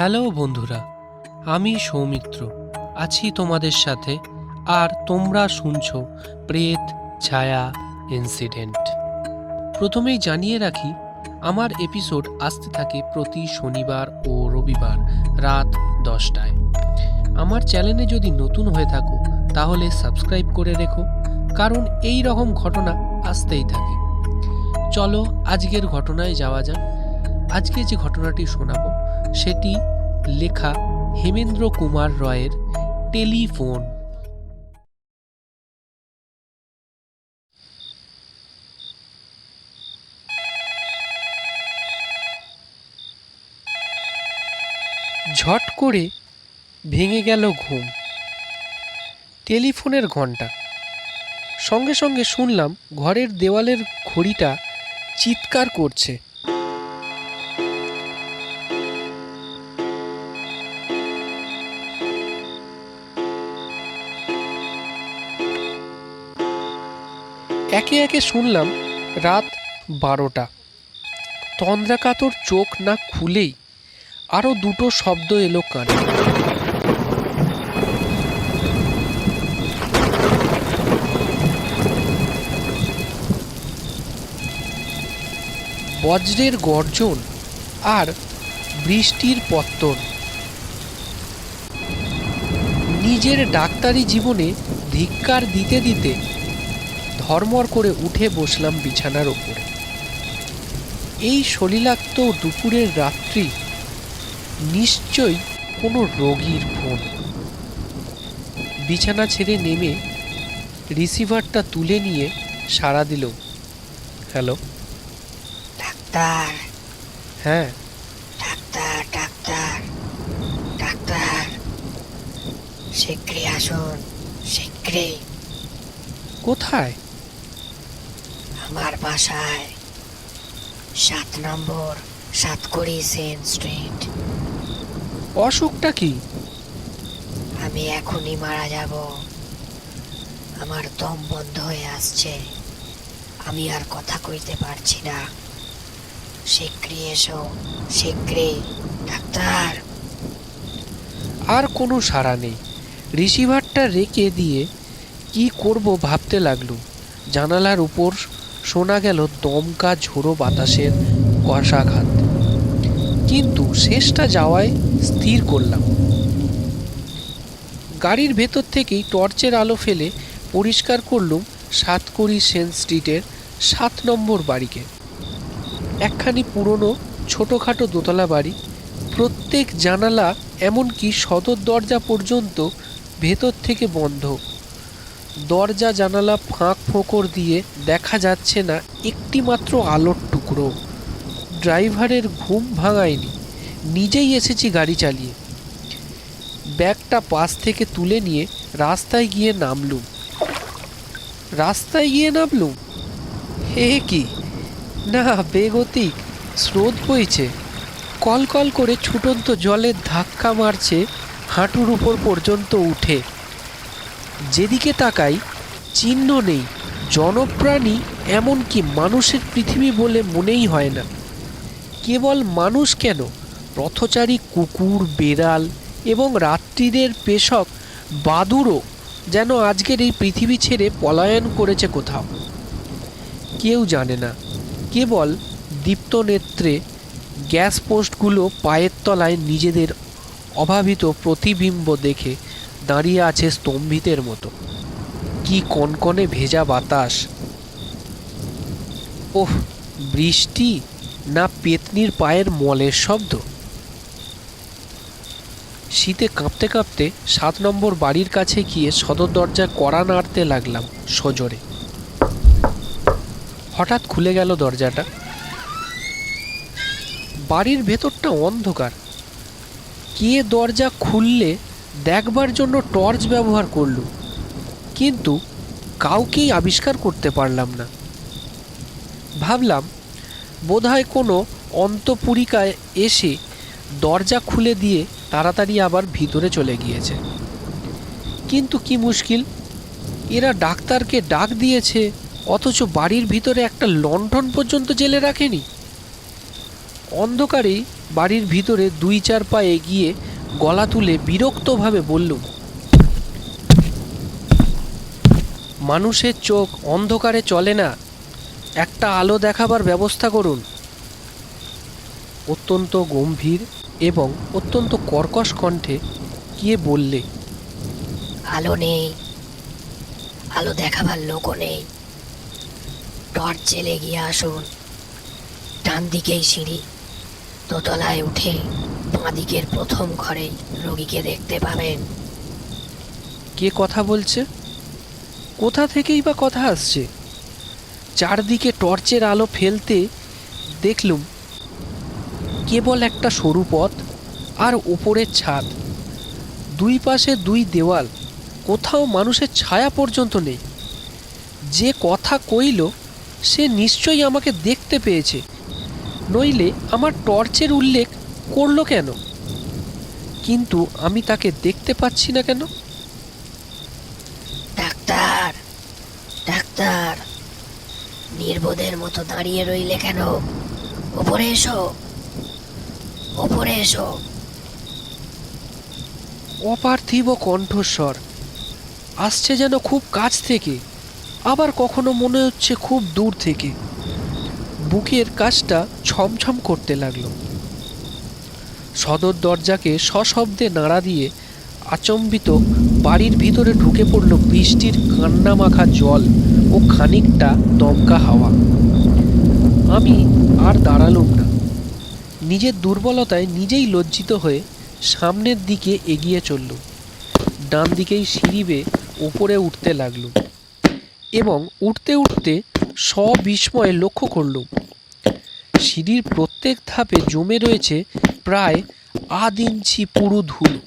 Hello বন্ধুরা, আমি সৌমিত্র। আছি তোমাদের সাথে, আর তোমরা শুনছ প্রেত ছায়া ইনসিডেন্ট প্রথমেই জানিয়ে রাখি, আমার এপিসোড আসতে থাকে প্রতি শনিবার ও রবিবার রাত দশটায়। আমার চ্যানেলে যদি নতুন হয়ে থাকো, তাহলে সাবস্ক্রাইব করে রেখো, কারণ এই রকম ঘটনা আসতেই থাকে। চলো আজকের ঘটনায় যাওয়া যাক। আজকে যে ঘটনাটি শোনাবো সেটি লেখা হেমেন্দ্র কুমার রয়ের টেলিফোন। ঝট করে ভেঙে গেল ঘুম। টেলিফোনের ঘণ্টা সঙ্গে সঙ্গে শুনলাম ঘরের দেওয়ালের ঘড়িটা চিৎকার করছে। একে একে শুনলাম রাত বারোটা। তন্দ্রাকাতর চোখ না খুলেই আরও দুটো শব্দ এলো কানে। বজ্রের গর্জন আর বৃষ্টির পত্তন। নিজের ডাক্তারি জীবনে ধিক্কার দিতে দিতে ধর্মর করে উঠে বসলাম বিছানার ওপরে। এই সলিলাক্ত দুপুরের রাত্রি নিশ্চয়ই কোনো রোগীর ফোন বিছানা ছেড়ে নেমে রিসিভারটা তুলে নিয়ে সাড়া দিল হ্যালো? ডাক্তার। হ্যাঁ? ডাক্তার ডাক্তার ডাক্তার শীঘ্রই আসুন শীঘ্রই। কোথায়? আমার বাসায় সাত নম্বর সাতকুড়ি সেন স্ট্রিট। অসুখটা কি? আমি এখনই মারা যাব। আমার দম বন্ধ হয়ে আসছে। আমি আর কথা কইতে পারছি না। শীঘ্রই এসো শীঘ্রই ডাক্তার। আর কোনো সাড়া নেই। রিসিভারটা রেখে দিয়ে কি করব ভাবতে লাগল। জানালার উপর শোনা গেল দমকা ঝোড়ো বাতাসের কষাঘাত কিন্তু শেষটা যাওয়ায় স্থির করলাম। গাড়ির ভেতর থেকেই টর্চের আলো ফেলে পরিষ্কার করলুম সাতকড়ি সেন স্ট্রিটের সাত নম্বর বাড়িকে। একখানি পুরনো ছোটোখাটো দোতলা বাড়ি, প্রত্যেক জানালা এমনকি সদর দরজা পর্যন্ত ভেতর থেকে বন্ধ। দরজা জানালা ফাঁক ফোকর দিয়ে দেখা যাচ্ছে না একটি মাত্র আলোর টুকরো। ড্রাইভারের ঘুম ভাঙায়নি, নিজেই এসেছি গাড়ি চালিয়ে। ব্যাগটা পাশ থেকে তুলে নিয়ে রাস্তায় গিয়ে নামলুম। রাস্তায় গিয়ে নামলুম? হে কি? না, বেগতিক, স্রোত বইছে। কল করে ছুটন্ত জলের ধাক্কা মারছে হাঁটুর উপর পর্যন্ত উঠে। যেদিকে তাকাই, চিহ্ন নেই, জনপ্রাণী এমনকি মানুষের পৃথিবী বলে মনেই হয় না। কেবল মানুষ কেন? পথচারী কুকুর, বেড়াল এবং রাত্রিদের পেশক বাদুরও যেন আজকের এই পৃথিবী ছেড়ে পলায়ন করেছে কোথাও। কেউ জানে না, কেবল দীপ্ত নেত্রে গ্যাস পোস্টগুলো পায়ের তলায় নিজেদের অভাবিত প্রতিবিম্ব দেখে দাঁড়িয়ে আছে স্তম্ভিতের মতো। কি কনকনে ভেজা বাতাস। ওহ, বৃষ্টি না পেতনির পায়ের মলের শব্দ? শীতে কাঁপতে কাঁপতে সাত নম্বর বাড়ির কাছে গিয়ে সদর দরজা কড়া নাড়তে লাগলাম সজোরে। হঠাৎ খুলে গেল দরজাটা। বাড়ির ভেতরটা অন্ধকার। কে দরজা খুললে দেখবার জন্য টর্চ ব্যবহার করলুম কিন্তু কাউকেই আবিষ্কার করতে পারলাম না। ভাবলাম, বোধহয় কোনো অন্তপুরিকায় এসে দরজা খুলে দিয়ে তাড়াতাড়ি আবার ভিতরে চলে গিয়েছে। কিন্তু কি মুশকিল, এরা ডাক্তারকে ডাক দিয়েছে, অথচ বাড়ির ভিতরে একটা লণ্ঠন পর্যন্ত জেলে রাখেনি। অন্ধকারেই বাড়ির ভিতরে দুই চার পা এগিয়ে গলা তুলে বিরক্তভাবে বললুম মানুষের চোখ অন্ধকারে চলে না। একটা আলো দেখাবার ব্যবস্থা করুন। অত্যন্ত গম্ভীর এবং অত্যন্ত কর্কশ কণ্ঠে গিয়ে বললে, আলো নেই। আলো দেখাবার লোকও নেই। টর্চ জেলে গিয়ে আসুন। ডান দিকেই সিঁড়ি, দোতলায় উঠে বাঁ দিকের প্রথম ঘরেই রোগীকে দেখতে পাবেন। কে কথা বলছে? কোথা থেকেই বা কথা আসছে? চারদিকে টর্চের আলো ফেলতে দেখলুম, কেবল একটা সরু পথ আর ওপরের ছাদ। দুই পাশে দুই দেওয়াল, কোথাও মানুষের ছায়া পর্যন্ত নেই। যে কথা কইল, সে নিশ্চয়ই আমাকে দেখতে পেয়েছে। নইলে আমার টর্চের উল্লেখ করল কেন? কিন্তু আমি তাকে দেখতে পাচ্ছি না কেন? ডাক্তার ডাক্তার নির্বোধের মতো দাঁড়িয়ে রইলে কেন? ওপরে এসো ওপরে এসো। অপার্থিব কণ্ঠস্বর আসছে যেন খুব কাছ থেকে আবার কখনো মনে হচ্ছে খুব দূর থেকে। বুকের কাজটা ছমছম করতে লাগল। সদর দরজাকে সশব্দে নাড়া দিয়ে আচম্বিত বাড়ির ভিতরে ঢুকে পড়ল বৃষ্টির কান্না মাখা জল ও খানিকটা দমকা হাওয়া। আমি আর দাঁড়ালুম না। নিজের দুর্বলতায় নিজেই লজ্জিত হয়ে সামনের দিকে এগিয়ে চলল ডান দিকেই সিঁড়ি বেয়ে উপরে উঠতে লাগল এবং উঠতে উঠতে সবিস্ময়ে লক্ষ্য করলুম। সিঁড়ির প্রত্যেক ধাপে জমে রয়েছে প্রায় আধ ইঞ্চি পুরু ধুলো।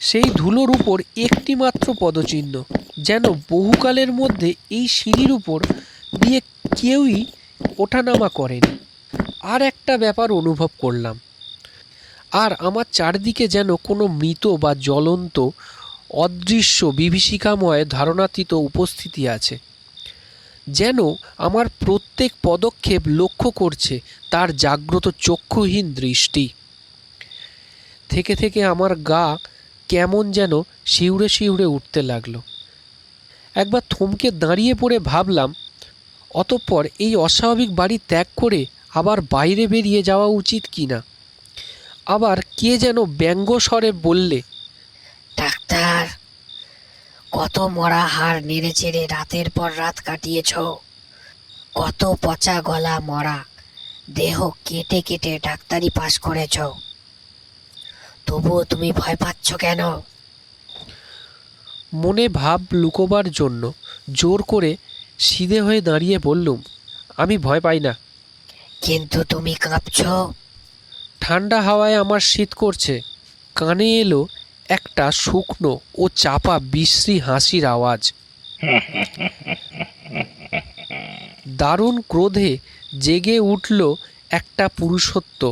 সেই ধুলোর উপর একটি মাত্র পদচিহ্ন, যেন বহুকালের মধ্যে এই সিঁড়ির উপর দিয়ে কেউই ওঠানামা করেনি। আর একটা ব্যাপার অনুভব করলাম। আর আমার চারদিকে যেন কোনো মৃত বা জ্বলন্ত, অদৃশ্য, বিভীষিকাময়, ধারণাতীত উপস্থিতি আছে। যেন আমার প্রত্যেক পদক্ষেপ লক্ষ্য করছে তার জাগ্রত চক্ষুহীন দৃষ্টি। থেকে থেকে আমার গা কেমন যেন শিউরে শিউরে উঠতে লাগল। একবার থমকে দাঁড়িয়ে পড়ে ভাবলাম, অতঃপর এই অস্বাভাবিক বাড়ি ত্যাগ করে আবার বাইরে বেরিয়ে যাওয়া উচিত কি না আবার কে যেন ব্যঙ্গস্বরে বললে কত মরা হাড় নেড়ে চেড়ে রাতের পর রাত কাটিয়েছ। কত পচা গলা মরা। দেহ কেটে কেটে ডাক্তারি পাশ করেছ। তবুও তুমি ভয় পাচ্ছ কেন? মনে ভাব লুকোবার জন্য জোর করে সিধে হয়ে দাঁড়িয়ে বললুম আমি ভয় পাই না। কিন্তু তুমি কাঁপছ। ঠান্ডা হাওয়ায় আমার শীত করছে। কানে এলো একটা শুকনো ও চাপা বিশ্রী হাসির আওয়াজ। দারুণ ক্রোধে জেগে উঠল একটা পুরুষত্ব।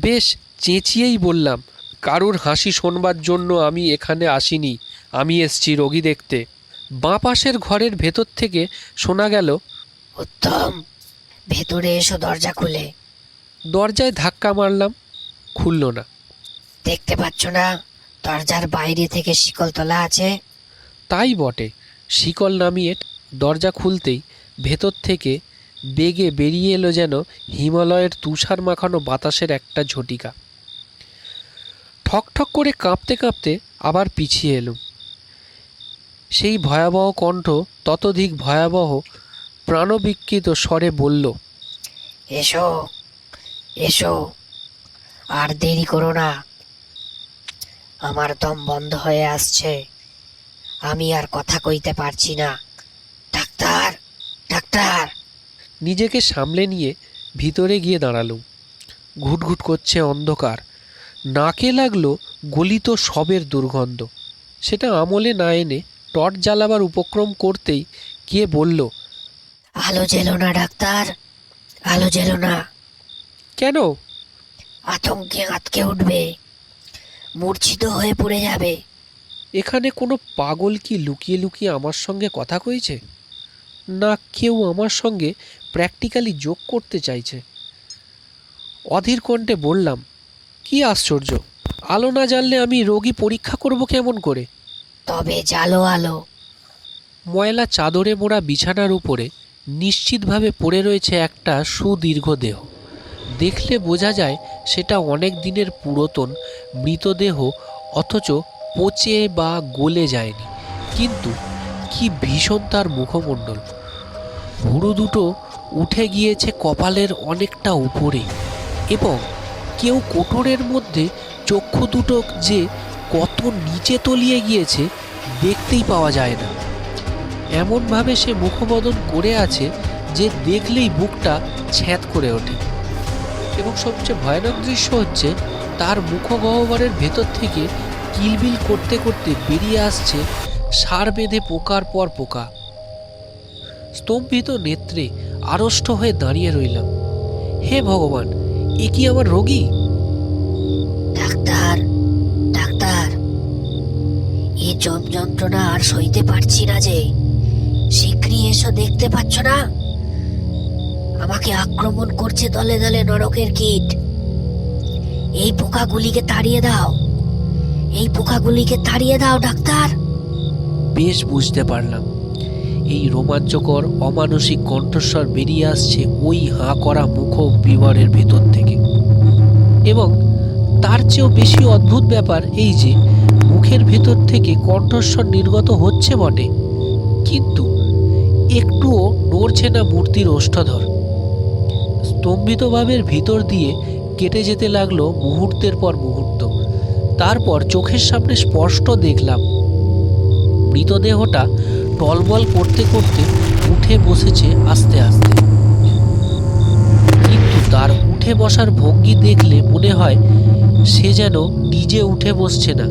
বেশ চেঁচিয়েই বললাম কারুর হাসি শোনবার জন্য আমি এখানে আসিনি আমি এসছি রোগী দেখতে। বাঁ পাশের ঘরের ভেতর থেকে শোনা গেল উত্তম ভেতরে এসো দরজা খুলে। দরজায় ধাক্কা মারলাম খুলল না। দেখতে পাচ্ছ না দরজার বাইরে থেকে শিকল তোলা আছে। তাই বটে। শিকল নামিয়ে দরজা খুলতেই ভেতর থেকে বেগে বেরিয়ে এলো যেন হিমালয়ের তুষার মাখানো বাতাসের একটা ঝটিকা। ঠক ঠক করে কাঁপতে কাঁপতে আবার পিছিয়ে এলুম সেই ভয়াবহ কণ্ঠ ততোধিক ভয়াবহ প্রাণবিকৃত স্বরে বলল এসো এসো আর দেরি করো না। আমার দম বন্ধ হয়ে আসছে। আমি আর কথা কইতে পারছি না। Doctor doctor! নিজেকে সামলে নিয়ে ভিতরে গিয়ে দাঁড়ালুম। ঘুটঘুট করছে অন্ধকার। নাকে লাগল গলিত সবের দুর্গন্ধ। সেটা আমলে না এনে টর্চ জ্বালাবার উপক্রম করতেই গিয়ে বলল আলো জেলো না ডাক্তার! আলো জেলো না! কেন? আতঙ্কে আটকে উঠবে। মূর্ছিত হয়ে পড়ে যাবে। এখানে কোনো পাগল কি লুকিয়ে লুকিয়ে আমার সঙ্গে কথা কইছে? না কেউ আমার সঙ্গে প্র্যাকটিক্যালি যোগ করতে চাইছে। অধীর কণ্ঠে বললাম কি আশ্চর্য! আলো না জানলে আমি রোগী পরীক্ষা করব কেমন করে? তবে জালো আলো। ময়লা চাদরে মোড়া বিছানার উপরে নিশ্চিতভাবে পড়ে রয়েছে একটা সুদীর্ঘ দেহ। দেখলে বোঝা যায় সেটা অনেক দিনের পুরাতন, মৃতদেহ অথচ পচে বা গলে যায়নি। কিন্তু কি ভীষণ তার মুখমণ্ডল। ভুরু দুটো উঠে গিয়েছে কপালের অনেকটা উপরে এবং কেউ কোটরের মধ্যে চক্ষু দুটো যে কত নিচে তলিয়ে গিয়েছে দেখতেই পাওয়া যায় না। এমনভাবে সে মুখবদন করে আছে যে দেখলেই বুকটা ছ্যাঁত করে ওঠে। এবং সবচেয়ে ভয়ানক দৃশ্য হচ্ছে তার মুখগহ্বরের ভেতর থেকে কিলবিল করতে করতে বেরিয়ে আসছে সার বেঁধে পোকার পর পোকা। স্তম্ভিত নেত্রে আড়ষ্ট হয়ে দাঁড়িয়ে রইলাম। হে ভগবান, এ কি আমার রোগী? ডাক্তার ডাক্তার, এ জম যন্ত্রণা আর সইতে পারছি না যে। শীঘ্রই এসো দেখতে পাচ্ছ না? আমাকে আক্রমণ করছে দলে দলে নরকের কীট। এই পোকাগুলিকে তাড়িয়ে দাও। এই পোকাগুলিকে তাড়িয়ে দাও, ডাক্তার। বেশ বুঝতে পারলাম। এই রোমাঞ্চকর, অমানসিক কণ্ঠস্বর বেরিয়ে আসছে ওই হাঁ করা মুখ বিবরের ভেতর থেকে। এবং তার চেয়েও বেশি অদ্ভুত ব্যাপার এই যে, মুখের ভেতর থেকে কণ্ঠস্বর নির্গত হচ্ছে বটে। কিন্তু একটুও নড়ছে না মূর্তির ওষ্ঠধর স্তম্ভিতভাবের ভিতর দিয়ে কেটে যেতে লাগল মুহূর্তের পর মুহূর্ত। তারপর চোখের সামনে স্পষ্ট দেখলাম, মৃতদেহটা টলমল করতে করতে উঠে বসেছে আস্তে আস্তে। কিন্তু তার উঠে বসার ভঙ্গি দেখলে মনে হয় সে যেন নিজে উঠে বসছে না।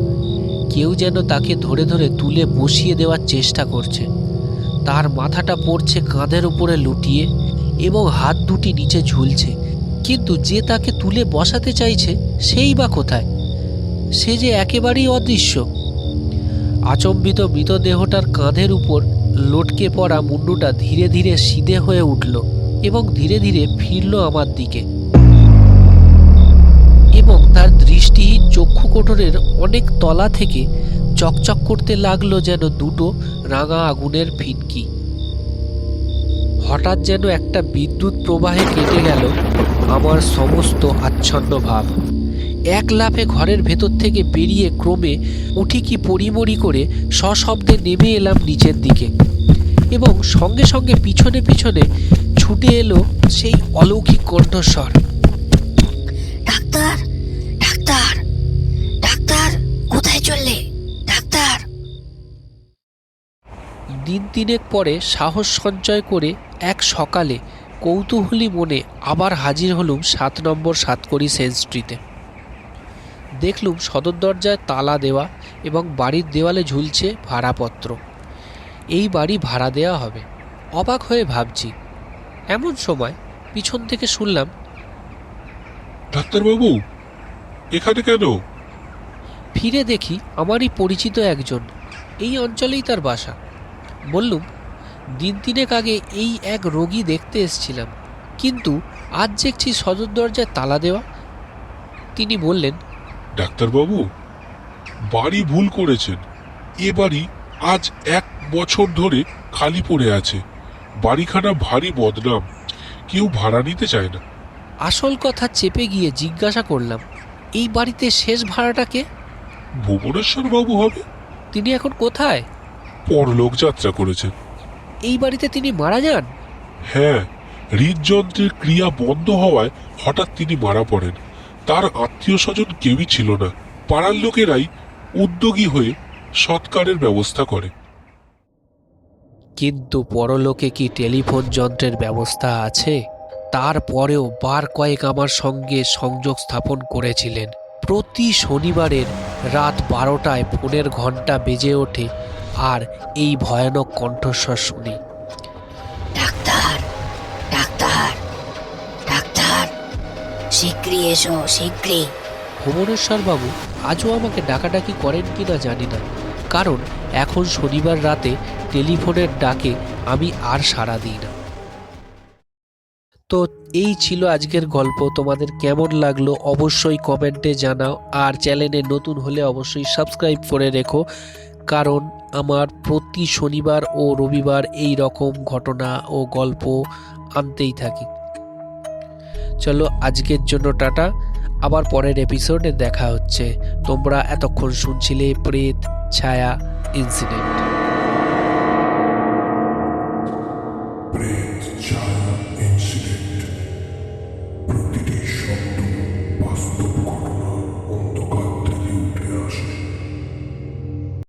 কেউ যেন তাকে ধরে ধরে তুলে বসিয়ে দেওয়ার চেষ্টা করছে। তার মাথাটা পড়ছে কাঁধের উপরে লুটিয়ে। এবং হাত দুটি নিচে ঝুলছে। কিন্তু যে তাকে তুলে বসাতে চাইছে, সেই বা কোথায়? সে যে একেবারেই অদৃশ্য। আচম্বিত মৃতদেহটার কাঁধের উপর লটকে পড়া মুন্ডুটা ধীরে ধীরে সিধে হয়ে উঠল এবং ধীরে ধীরে ফিরল আমার দিকে। এবং তার দৃষ্টিহীন চক্ষু কোটরের অনেক তলা থেকে চকচক করতে লাগল যেন দুটো রাঙা আগুনের ফিনকি। হঠাৎ যেন একটা বিদ্যুৎ প্রবাহে কেটে গেল আমার সমস্ত আচ্ছন্ন ভাব। এক লাফে ঘরের ভেতর থেকে বেরিয়ে ক্রমে উঠি কি পরিমরি করে সশব্দে নেমে এলাম নিচের দিকে এবং সঙ্গে সঙ্গে পিছনে পিছনে ছুটে এলো সেই অলৌকিক কণ্ঠস্বর। ডাক্তার ডাক্তার ডাক্তার কোথায় চললে? ডাক্তার। দিন তিনেক পরে সাহস সঞ্চয় করে এক সকালে কৌতূহলী মনে আবার হাজির হলুম সাত নম্বর সাতকড়ি সেন স্ট্রিটে। দেখলুম সদর দরজায় তালা দেওয়া এবং বাড়ির দেওয়ালে ঝুলছে ভাড়াপত্র। এই বাড়ি ভাড়া দেওয়া হবে। অবাক হয়ে ভাবছি এমন সময় পিছন থেকে শুনলাম ডাক্তারবাবু এখানে কেন? ফিরে দেখি আমারই পরিচিত একজন এই অঞ্চলেই তার বাসা। বললুম দিন তিনেক আগে এই এক রোগী দেখতে এসেছিলাম। কিন্তু আজ দেখছি সদর দরজায় তালা দেওয়া তিনি বললেন ডাক্তারবাবু বাড়ি ভুল করেছেন। এ বাড়ি আজ এক বছর ধরে খালি পড়ে আছে। বাড়িখানা ভারী বদনাম। কেউ ভাড়া নিতে চায় না। আসল কথা চেপে গিয়ে জিজ্ঞাসা করলাম এই বাড়িতে শেষ ভাড়াটাকে ভুবনেশ্বর বাবু হবে। তিনি এখন কোথায়? পরলোক যাত্রা করেছেন। এই বাড়িতে তিনি মারা যান? হ্যাঁ হৃদযন্ত্রের ক্রিয়া বন্ধ হওয়ায় হঠাৎ তিনি মারা পড়েন। তার আত্মীয় স্বজন কেউই ছিল না। পাড়ার লোকেরাই উদ্যোগী হয়ে সৎকারের ব্যবস্থা করে। কিন্তু পরলোকে কি টেলিফোন যন্ত্রের ব্যবস্থা আছে? তারপরেও বার কয়েক আমার সঙ্গে সংযোগ স্থাপন করেছিলেন। প্রতি শনিবারের রাত বারোটায় ফোনের ঘণ্টা বেজে ওঠে। আর এই ভয়ানক কণ্ঠস্বর শুনি। ডাক্তার ডাক্তার ডাক্তার শীঘ্রই এসো শীঘ্রই। ভুবনেশ্বরবাবু আজও আমাকে ডাকাডাকি করেন কি না জানি না কারণ এখন শনিবার রাতে টেলিফোনের ডাকে আমি আর সাড়া দিই না। তো এই ছিল আজকের গল্প তোমাদের কেমন লাগল অবশ্যই কমেন্টে জানাও আর চ্যানেলে নতুন হলে অবশ্যই সাবস্ক্রাইব করে রেখো। কারণ আমার প্রতি শনিবার ও রবিবার এই রকম ঘটনা ও গল্প আনতেই থাকি। চলো আজকের জন্য টাটা। আবার পরের এপিসোডে দেখা হচ্ছে। তোমরা এতক্ষণ শুনছিলে প্রেত, ছায়া ইনসিডেন্ট